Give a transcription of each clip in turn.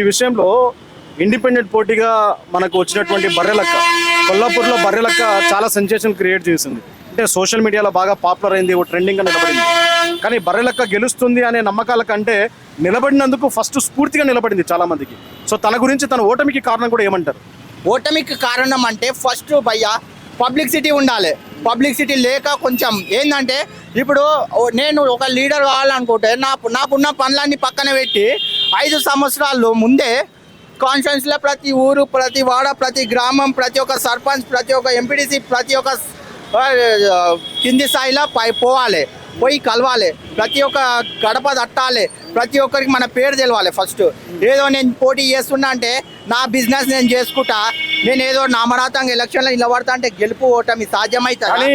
ఈ విషయంలో ఇండిపెండెంట్ పోటీగా మనకు వచ్చినటువంటి బర్రెలక్క కొల్లాపూర్లో బర్రెలక్క చాలా సెన్సేషన్ క్రియేట్ చేసింది. అంటే సోషల్ మీడియాలో బాగా పాపులర్ అయింది ఓ ట్రెండింగ్గా నిలబడింది. కానీ బర్రెలక్క గెలుస్తుంది అనే నమ్మకాల కంటే నిలబడినందుకు ఫస్ట్ స్ఫూర్తిగా నిలబడింది చాలామందికి. సో తన గురించి తన ఓటమికి కారణం కూడా ఏమంటారు? ఓటమికి కారణం అంటే ఫస్ట్ భయ్య పబ్లిసిటీ ఉండాలి. పబ్లిసిటీ లేక కొంచెం ఏంటంటే ఇప్పుడు నేను ఒక లీడర్ కావాలనుకుంటే నా నాకున్న పనులన్నీ పక్కన పెట్టి ఐదు సంవత్సరాల్లో ముందే కాన్స్టిట్యూన్సీలో ప్రతి ఊరు ప్రతి వాడ ప్రతి గ్రామం ప్రతి ఒక్క సర్పంచ్ ప్రతి ఒక్క ఎంపీటీసీ ప్రతి ఒక్క కింది స్థాయిలో పై పోవాలి పోయి కలవాలి ప్రతి ఒక్క గడప తట్టాలి ప్రతి ఒక్కరికి మన పేరు తెలవాలి ఫస్ట్ ఏదో నేను పోటీ చేస్తున్నా అంటే నా బిజినెస్ నేను చేసుకుంటా నేను ఏదో నామరాతంగా ఎలక్షన్లో నిలబడతా అంటే గెలుపు ఓటమి సాధ్యమవుతుంది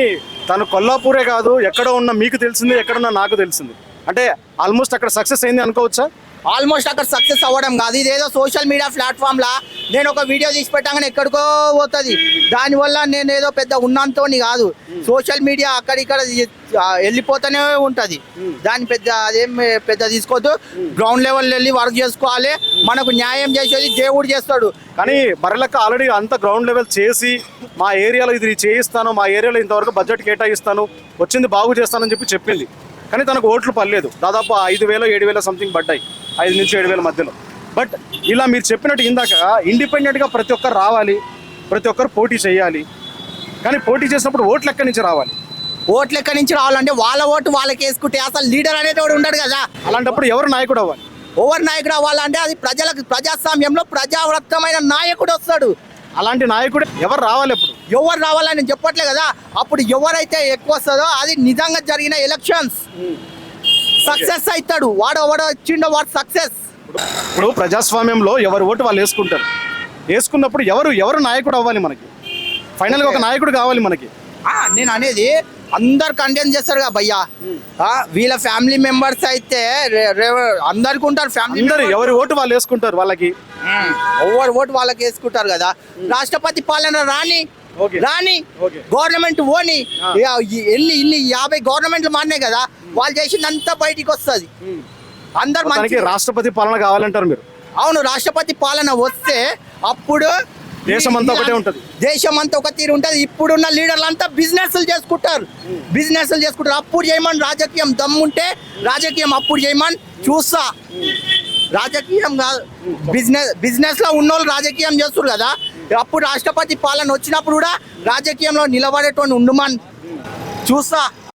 తను కొల్లాపూరే కాదు ఎక్కడ ఉన్న మీకు తెలిసింది ఎక్కడున్నా నాకు తెలిసింది. అంటే ఆల్మోస్ట్ అక్కడ సక్సెస్ అయింది అనుకోవచ్చా? ఆల్మోస్ట్ అక్కడ సక్సెస్ అవ్వడం కాదు. ఇదేదో సోషల్ మీడియా ప్లాట్ఫామ్ లా. నేను ఒక వీడియో తీసి పెట్టగానే ఎక్కడికో పోతుంది. దానివల్ల నేను ఏదో పెద్ద ఉన్నంతోని కాదు. సోషల్ మీడియా అక్కడిక్కడ వెళ్ళిపోతూనే ఉంటుంది. దాన్ని పెద్ద అదేం పెద్ద తీసుకోవద్దు. గ్రౌండ్ లెవెల్ వెళ్ళి వర్క్ చేసుకోవాలి. మనకు న్యాయం చేసేది దేవుడు చేస్తాడు. కానీ బర్రెలక్క ఆల్రెడీ అంత గ్రౌండ్ లెవెల్ చేసి మా ఏరియాలో ఇది చేయిస్తాను మా ఏరియాలో ఇంతవరకు బడ్జెట్ కేటాయిస్తాను వచ్చింది బాగు చేస్తానని చెప్పి చెప్పింది. కానీ తనకు ఓట్లు పర్లేదు దాదాపు ఐదు వేలు ఏడు వేల సంథింగ్ పడ్డాయి. ఐదు నుంచి ఏడు వేల మధ్యలో. బట్ ఇలా మీరు చెప్పినట్టు ఇందాక ఇండిపెండెంట్గా ప్రతి ఒక్కరు రావాలి ప్రతి ఒక్కరు పోటీ చేయాలి. కానీ పోటీ చేసినప్పుడు ఓట్లు ఎక్కడి నుంచి రావాలి? ఓట్లు ఎక్కడి నుంచి రావాలంటే వాళ్ళ ఓటు వాళ్ళకి వేసుకుంటే అసలు లీడర్ అనేటోడు ఉండడు కదా. అలాంటప్పుడు ఎవరు నాయకుడు అవ్వాలి? ఓవర్ నాయకుడు అవ్వాలంటే అది ప్రజలకు ప్రజాస్వామ్యంలో ప్రజావ్రతమైన నాయకుడు వస్తాడు. అలాంటి నాయకుడు ఎవరు రావాలి ఇప్పుడు? ఎవరు రావాలని నేను చెప్పట్లే కదా. అప్పుడు ఎవరైతే ఎక్కువ వస్తుందో అది నిజంగా జరిగిన ఎలక్షన్స్ సక్సెస్ అవుతాడు వాడు వాడు వచ్చిండో వాడు సక్సెస్ ఇప్పుడు ప్రజాస్వామ్యంలో ఎవరు ఓటు వాళ్ళు వేసుకుంటారు. వేసుకున్నప్పుడు ఎవరు ఎవరు నాయకుడు అవ్వాలి మనకి? ఫైనల్గా ఒక నాయకుడు కావాలి మనకి. నేను అనేది అందరు కంటెంట్ చేస్తారు కదా భయ్యా వీళ్ళ ఫ్యామిలీ మెంబర్స్ అయితే అందరికి ఉంటారు ఫ్యామిలీ అందరు ఎవరి ఓటు వాళ్ళు వేసుకుంటారు వాళ్ళకి? ఓవర్ ఓటు వాళ్ళకి వేసుకుంటారు కదా. రాష్ట్రపతి పాలన రాని. రాని. గవర్నమెంట్ ఓని ఎన్ని ఇన్ని యాభై గవర్నమెంట్లు మారినాయి కదా వాళ్ళు చేసిందంతా బయటికి వస్తుంది. అందరు రాష్ట్రపతి పాలన కావాలంటారు మీరు. అవును రాష్ట్రపతి పాలన వస్తే అప్పుడు దేశమంతా ఒకటే ఉంటది. దేశం అంతా ఒక తీరు ఉంటది. ఇప్పుడున్న లీడర్లు అంతా బిజినెస్లు చేసుకుంటారు. బిజినెస్లు చేసుకుంటారు. అప్పుడు చేయమని రాజకీయం దమ్ముంటే రాజకీయం అప్పుడు చేయమని చూస్తా. రాజకీయం కాదు. బిజినెస్ బిజినెస్లో ఉన్నోళ్ళు రాజకీయం చేస్తారు కదా. అప్పుడు రాష్ట్రపతి పాలన వచ్చినప్పుడు కూడా రాజకీయంలో నిలబడేటువంటి ఉండుమని చూస్తా.